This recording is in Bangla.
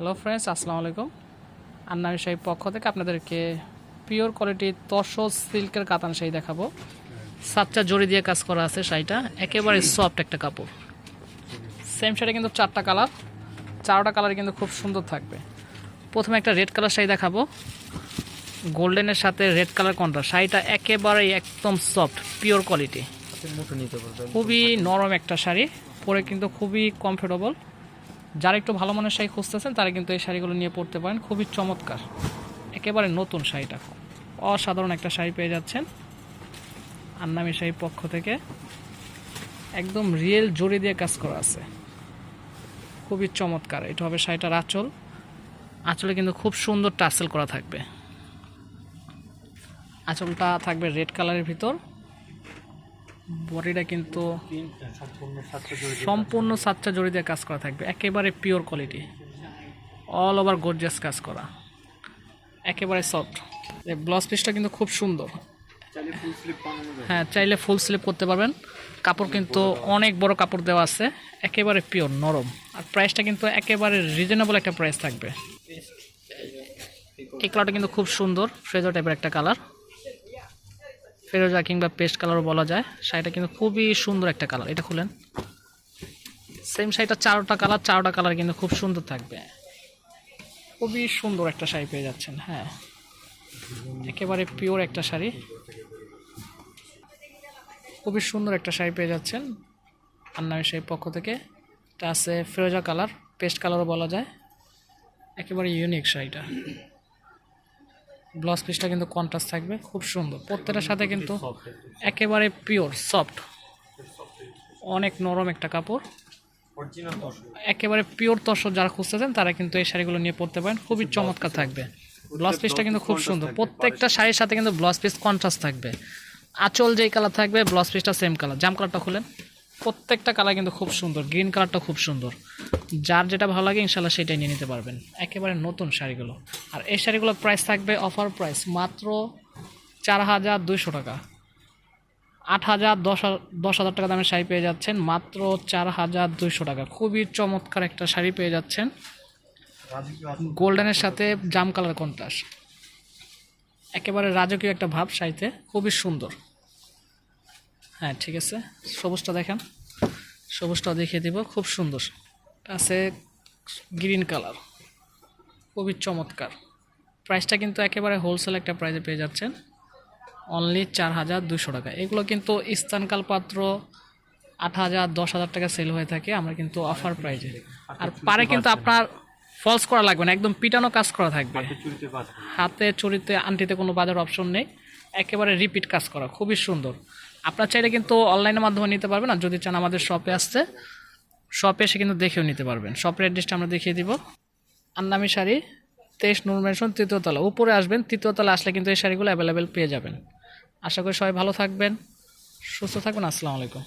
হ্যালো ফ্রেন্ডস আসসালামু আলাইকুম। আন্নামি শাহী পক্ষ থেকে আপনাদেরকে পিওর কোয়ালিটির তসো সিল্কের কাতান শাড়ি দেখাবো। সাতটা জড়ি দিয়ে কাজ করা আছে শাড়িটা একেবারে সফট একটা কাপড়। সেম শাড়ি কিন্তু চারটা কালার চারটা কালার কিন্তু খুব সুন্দর থাকবে। প্রথমে একটা রেড কালার শাড়ি দেখাবো। গোল্ডেনের সাথে রেড কালার কোনটা শাড়িটা একেবারেই একদম সফট পিওর কোয়ালিটি খুবই নরম একটা শাড়ি পরে কিন্তু খুবই কমফোর্টেবল যারা একটু ভালো মানের শাড়ি খুঁজতেছেন, তারা কিন্তু এই শাড়িগুলো নিয়ে পড়তে পারেন। খুবই চমৎকার। একেবারে নতুন শাড়িটা। অসাধারণ একটা শাড়ি পেয়ে যাচ্ছেন আন্নামি শাড়ির পক্ষ থেকে। একদম রিয়েল জড়ি দিয়ে কাজ করা আছে। খুবই চমৎকার। এটা হবে শাড়িটার আঁচল। আঁচলে কিন্তু খুব সুন্দর টাসেল করা থাকবে। আঁচলটা থাকবে রেড কালারের ভিতর। বডিটা কিন্তু সম্পূর্ণ সাতটা জড়ি দিয়ে কাজ করা। থাকবে। একেবারে pure quality all over gorgeous কাজ করা। একেবারে সফট ব্লাউজ পিসটা কিন্তু খুব সুন্দর। হ্যাঁ চাইলে ফুল স্লিপ করতে পারবেন। কাপড় কিন্তু অনেক বড় কাপড় দেওয়া আছে। একেবারে পিওর নরম। আর প্রাইসটা কিন্তু একেবারে রিজনেবল একটা প্রাইস থাকবে। এই কালারটা কিন্তু খুব সুন্দর ফ্রেজো টাইপের একটা কালার ফেরোজা কিংবা পেস্ট কালারও বলা যায়। শাড়িটা কিন্তু খুবই সুন্দর একটা কালার। এটা খুলেন। সেম শাড়িটা চারোটা কালার চারোটা কালার কিন্তু খুব সুন্দর থাকবে। খুবই সুন্দর একটা শাড়ি পেয়ে যাচ্ছেন হ্যাঁ। একেবারে পিওর একটা শাড়ি। খুবই সুন্দর একটা শাড়ি পেয়ে যাচ্ছেন আন্নামি শাড়ির পক্ষ থেকে। এটা আছে ফিরোজা কালার, পেস্ট কালারও বলা যায়। একেবারে ইউনিক শাড়িটা। ব্লাউজ পিসটা কিন্তু কন্ট্রাস্ট থাকবে খুব সুন্দর। প্রত্যেকটার সাথে কিন্তু একেবারে পিওর সফট অনেক নরম একটা কাপড়। একেবারে পিওর তসর যারা খুঁজতেছেন তারা কিন্তু এই শাড়িগুলো নিয়ে পড়তে পারেন। খুবই চমৎকার থাকবে। ব্লাউজ পিসটা কিন্তু খুব সুন্দর। প্রত্যেকটা শাড়ির সাথে কিন্তু ব্লাউজ পিস কন্ট্রাস্ট থাকবে। আঁচল যেই কালার থাকবে ব্লাউজ পিসটা সেম কালার জাম কালারটা খুলেন। প্রত্যেকটা কালার কিন্তু খুব সুন্দর। গ্রিন কালারটা খুব সুন্দর। যার যেটা ভালো লাগে ইনশাল্লাহ সেটাই নিয়ে নিতে পারবেন। একেবারে নতুন শাড়িগুলো। আর এই শাড়িগুলোর প্রাইস থাকবে অফার প্রাইস মাত্র চার হাজার দুইশো টাকা। আট হাজার দশ দশ হাজার টাকা দামের শাড়ি পেয়ে যাচ্ছেন মাত্র চার হাজার দুইশো টাকা। খুবই চমৎকার একটা শাড়ি পেয়ে যাচ্ছেন। গোল্ডেনের সাথে জাম কালার কন্ট্রাস্ট একেবারে রাজকীয় একটা ভাব শাড়িতে, খুবই সুন্দর। হ্যাঁ ঠিক আছে। সবুজটা দেখেন। সবুজটা দেখিয়ে দিব, খুব সুন্দর। আছে গ্রিন কালার খুবই চমৎকার। প্রাইসটা কিন্তু একেবারে হোলসেল একটা প্রাইসে পেয়ে যাচ্ছেন। অনলি চার হাজার দুশো টাকা। এগুলো কিন্তু স্থানকাল পাত্র আট হাজার দশ হাজার টাকা সেল হয়ে থাকে আমরা কিন্তু অফার প্রাইজে আর পারে কিন্তু আপনার ফলস করা লাগবে না একদম পিটানো কাজ করা থাকবে। হাতে চুরিতে আন্টিতে কোনো বাজার অপশন নেই একেবারে রিপিট কাজ করা খুবই সুন্দর। আপনার চাইলে কিন্তু অনলাইনের মাধ্যমে নিতে পারবেন আর যদি চান আমাদের শপে আসতে শপে এসে কিন্তু দেখেও নিতে পারবেন। শপের অ্যাড্রেসটা আমরা দেখিয়ে দিব। আন্নামি শাড়ি, তেইশ নূর মেনশন তৃতীয়তলা উপরে আসবেন তৃতীয়তলা আসলে কিন্তু এই শাড়িগুলো অ্যাভেলেবেল পেয়ে যাবেন। আশা করি সবাই ভালো থাকবেন, সুস্থ থাকবেন, আসসালামু আলাইকুম।